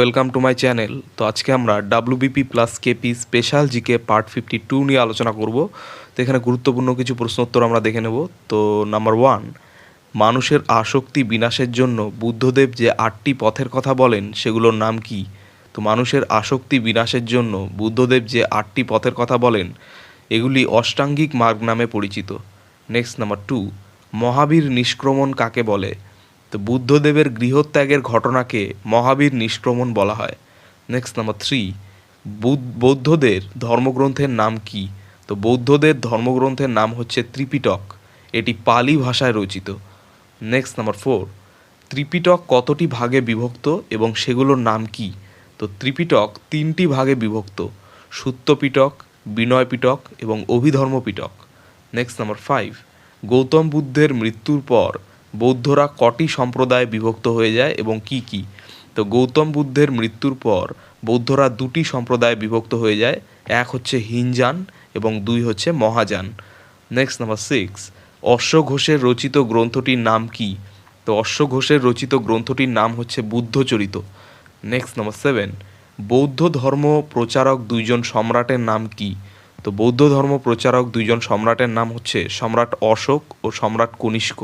Welcome to my channel তো আজকে আমরা WBP plus KP special GK part fifty two নিয়ে আলোচনা করব। তো এখানে গুরুত্বপূর্ণ কিছু প্রশ্ন উত্তর আমরা দেখে নেব। তো নাম্বার ওয়ান মানুষের আসক্তি বিনাশের জন্য বুদ্ধদেব যে আটটি পথের কথা বলেন, সেগুলোর নাম কি? তো মানুষের আসক্তি বিনাশের জন্য বুদ্ধদেব যে আটটি পথের কথা বলেন, এগুলি অষ্টাঙ্গিক মার্গ নামে পরিচিত। নেক্সট নাম্বার টু মহাবীর নিষ্ক্রমণ কাকে বলে? তো বুদ্ধদেবের গৃহত্যাগের ঘটনাকে মহাবীর নিষ্ক্রমণ বলা হয়। নেক্সট নাম্বার থ্রি বৌদ্ধদের ধর্মগ্রন্থের নাম কি? তো বৌদ্ধদের ধর্মগ্রন্থের নাম হচ্ছে ত্রিপিটক। এটি পালি ভাষায় রচিত। নেক্সট নাম্বার ফোর ত্রিপিটক কতটি ভাগে বিভক্ত এবং সেগুলোর নাম কি? তো ত্রিপিটক তিনটি ভাগে বিভক্ত। সুত্তপিটক বিনয় পিটক এবং Abhidharma Pitaka next number five Gautam বুদ্ধের মৃত্যুর পর বৌদ্ধরা কটি সম্প্রদায় বিভক্ত হয়ে যায় এবং কি কি? তো গৌতম বুদ্ধের মৃত্যুর পর বৌদ্ধরা দুটি সম্প্রদায় বিভক্ত হয়ে যায়, এক হচ্ছে হিনজান এবং দুই হচ্ছে মহাযান নেক্সট নাম্বার সিক্স অশ্ব ঘোষের রচিত গ্রন্থটির নাম কি? তো অশ্ব ঘোষের রচিত গ্রন্থটির নাম হচ্ছে বুদ্ধচরিত। নেক্সট নাম্বার সেভেন বৌদ্ধ ধর্ম প্রচারক দুইজন সম্রাটের নাম কি? তো বৌদ্ধ ধর্ম প্রচারক দুইজন সম্রাটের নাম হচ্ছে সম্রাট অশোক ও সম্রাট Kanishka.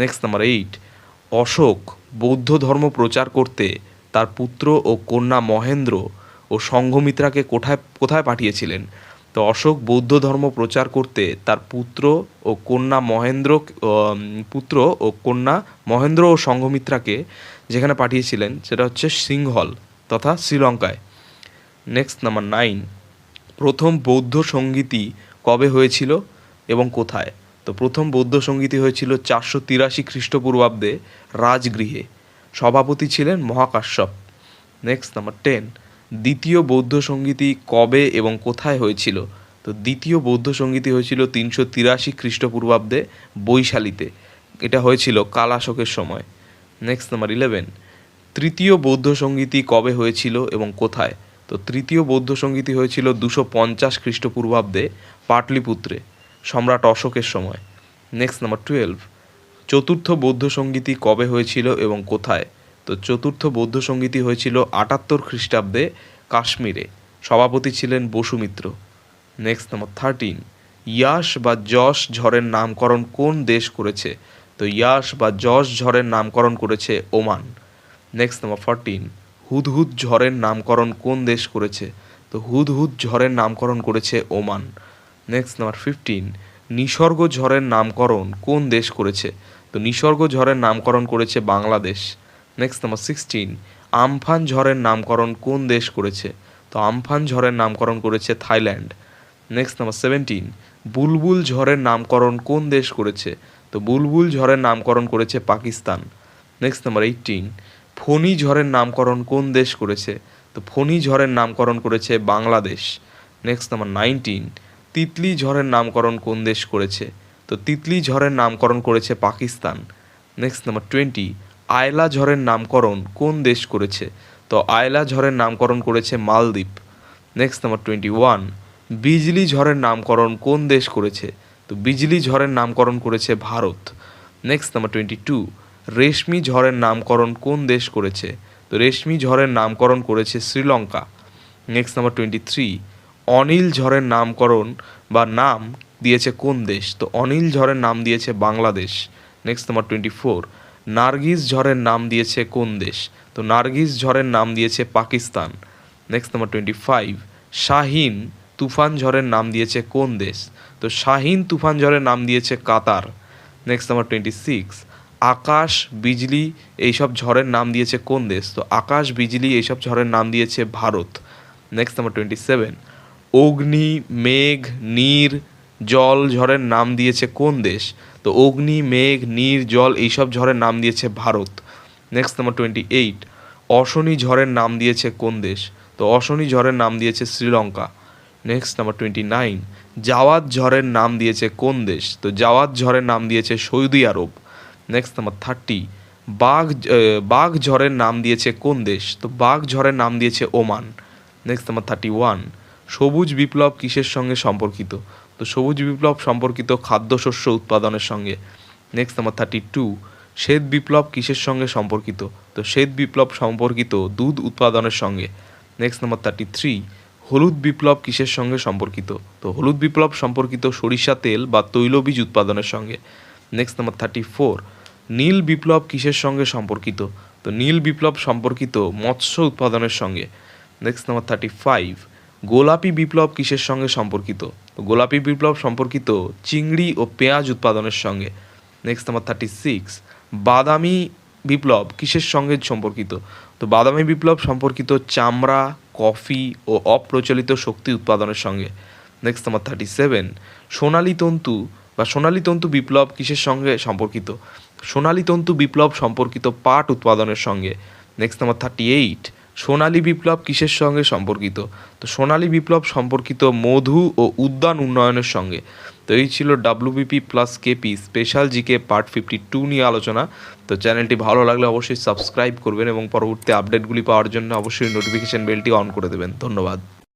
Next number eight Ashoka বৌদ্ধ ধর্ম প্রচার করতে তার পুত্র ও কন্যা মহেন্দ্র ও সংঘমিত্রাকে কোথায় কোথায় পাঠিয়েছিলেন? তো অশোক বৌদ্ধ ধর্ম প্রচার করতে তার পুত্র ও কন্যা মহেন্দ্র পুত্র ও কন্যা মহেন্দ্র ও সংঘমিত্রাকে যেখানে পাঠিয়েছিলেন সেটা হচ্ছে সিংহল তথা শ্রীলঙ্কায়। নেক্সট নাম্বার নাইন প্রথম বৌদ্ধ সঙ্গীতি কবে হয়েছিল এবং কোথায়? তো প্রথম বৌদ্ধ সঙ্গীতি হয়েছিল চারশো তিরাশি খ্রিস্টপূর্বাব্দে রাজগৃহে। সভাপতি ছিলেন মহাকাশ্যপ। নেক্সট নাম্বার টেন দ্বিতীয় বৌদ্ধ সঙ্গীতি কবে এবং কোথায় হয়েছিল? তো দ্বিতীয় বৌদ্ধ সঙ্গীতি হয়েছিল তিনশো তিরাশি খ্রিস্টপূর্বাব্দে বৈশালীতে। এটা হয়েছিল কালাশোকের সময়। নেক্সট নাম্বার ইলেভেন তৃতীয় বৌদ্ধ সঙ্গীতি কবে হয়েছিল এবং কোথায়? তো তৃতীয় বৌদ্ধ সঙ্গীতি হয়েছিল দুশো পঞ্চাশ খ্রিস্টপূর্বাব্দে পাটলিপুত্রে। সম্রাট অশোকের সময়। নেক্সট নাম্বার টুয়েলভ চতুর্থ বৌদ্ধ সঙ্গীতি কবে হয়েছিল এবং কোথায়? তো চতুর্থ বৌদ্ধ সঙ্গীতি হয়েছিল আটাত্তর খ্রিস্টাব্দে কাশ্মীরে। সভাপতি ছিলেন Vasumitra. Next number thirteen Yaas বা যশ ঝড়ের নামকরণ কোন দেশ করেছে? তো ইয়াস বা যশ ঝড়ের নামকরণ করেছে Oman. Next number fourteen Hudhud ঝড়ের নামকরণ কোন দেশ করেছে? তো হুদহুদ ঝড়ের নামকরণ করেছে Oman. Next number fifteen Nisarga ঝড়ের নামকরণ কোন দেশ করেছে? তো নিসর্গ ঝড়ের নামকরণ করেছে Bangladesh. Next number sixteen Amphan ঝড়ের নামকরণ কোন দেশ করেছে? তো আমফান ঝড়ের নামকরণ করেছে Thailand. Next number seventeen Bulbul ঝড়ের নামকরণ কোন দেশ করেছে? তো বুলবুল ঝড়ের নামকরণ করেছে Pakistan. Next number eighteen Fani ঝড়ের নামকরণ কোন দেশ করেছে? তো ফণি ঝড়ের নামকরণ করেছে Bangladesh. Next number nineteen Titli ঝড়ের নামকরণ কোন দেশ করেছে? তো তিতলি ঝড়ের নামকরণ করেছে Pakistan. Next number twenty Aila ঝড়ের নামকরণ কোন দেশ করেছে? তো আয়লা ঝড়ের নামকরণ করেছে Maldives. Next number twenty one Bijli ঝড়ের নামকরণ কোন দেশ করেছে? তো বিজলি ঝড়ের নামকরণ করেছে Bharat. Next number twenty two Reshmi ঝড়ের নামকরণ কোন দেশ করেছে? তো রেশমি ঝড়ের নামকরণ করেছে Sri Lanka. Next number twenty three Anil ঝড়ের নামকরণ বা নাম দিয়েছে কোন দেশ? তো অনিল ঝড়ের নাম দিয়েছে Bangladesh. Next number twenty four Nargis ঝড়ের নাম দিয়েছে কোন দেশ? তো নার্গিস ঝড়ের নাম দিয়েছে Pakistan. Next number twenty five Shaheen তুফান ঝড়ের নাম দিয়েছে কোন দেশ? তো শাহিন তুফান ঝড়ের নাম দিয়েছে Qatar. Next number twenty six Akash Bijli এইসব ঝড়ের নাম দিয়েছে কোন দেশ? তো আকাশ বিজলি এইসব ঝড়ের নাম দিয়েছে Bharat. Next number twenty seven Agni, Megh, Neer, জল, ঝড়ের নাম দিয়েছে কোন দেশ? তো অগ্নি, মেঘ, নীর, জল এইসব ঝড়ের নাম দিয়েছে Bharat. Next number twenty eight Ashani ঝড়ের নাম দিয়েছে কোন দেশ? তো অশনি ঝড়ের নাম দিয়েছে Sri Lanka. Next number twenty nine Jawad ঝড়ের নাম দিয়েছে কোন দেশ? তো জাওয়াদ ঝড়ের নাম দিয়েছে Saudi Arab. Next number thirty বাঘ বাঘ ঝড়ের নাম দিয়েছে কোন দেশ? তো বাঘ ঝড়ের নাম দিয়েছে Oman. Next number thirty one সবুজ বিপ্লব কিসের সঙ্গে সম্পর্কিত? তো সবুজ বিপ্লব সম্পর্কিত খাদ্যশস্য উৎপাদনের সঙ্গে। নেক্সট নাম্বার থার্টি টু শ্বেত বিপ্লব কিসের সঙ্গে সম্পর্কিত? তো শ্বেত বিপ্লব সম্পর্কিত দুধ উৎপাদনের সঙ্গে। নেক্সট নাম্বার থার্টি থ্রি হলুদ বিপ্লব কিসের সঙ্গে সম্পর্কিত? তো হলুদ বিপ্লব সম্পর্কিত সরিষা তেল বা তৈলবীজ উৎপাদনের সঙ্গে। নেক্সট নাম্বার থার্টি ফোর নীল বিপ্লব কিসের সঙ্গে সম্পর্কিত? তো নীল বিপ্লব সম্পর্কিত মৎস্য উৎপাদনের সঙ্গে। নেক্সট নাম্বার থার্টি ফাইভ গোলাপি বিপ্লব কিসের সঙ্গে সম্পর্কিত? গোলাপি বিপ্লব সম্পর্কিত চিংড়ি ও পেঁয়াজ উৎপাদনের সঙ্গে। নেক্সট নাম্বার থার্টি সিক্স বাদামি বিপ্লব কিসের সঙ্গে সম্পর্কিত? তো বাদামি বিপ্লব সম্পর্কিত চামড়া, কফি ও অপ্রচলিত শক্তি উৎপাদনের সঙ্গে। নেক্সট নাম্বার থার্টি সেভেন সোনালি তন্তু বা সোনালী তন্তু বিপ্লব কিসের সঙ্গে সম্পর্কিত? সোনালী তন্তু বিপ্লব সম্পর্কিত পাট উৎপাদনের সঙ্গে। নেক্সট নাম্বার থার্টি এইট সোনালী বিপ্লব কিসের সঙ্গে সম্পর্কিত? তো সোনালী বিপ্লব সম্পর্কিত মধু ও উদ্যান উন্নয়নের সঙ্গে। তো এই ছিল WBP plus KP special GK part fifty two নিয়ে আলোচনা। তো চ্যানেলটি ভালো লাগলে অবশ্যই সাবস্ক্রাইব করবেন এবং পরবর্তী আপডেটগুলি পাওয়ার জন্য অবশ্যই নোটিফিকেশান বেলটি অন করে দেবেন। ধন্যবাদ।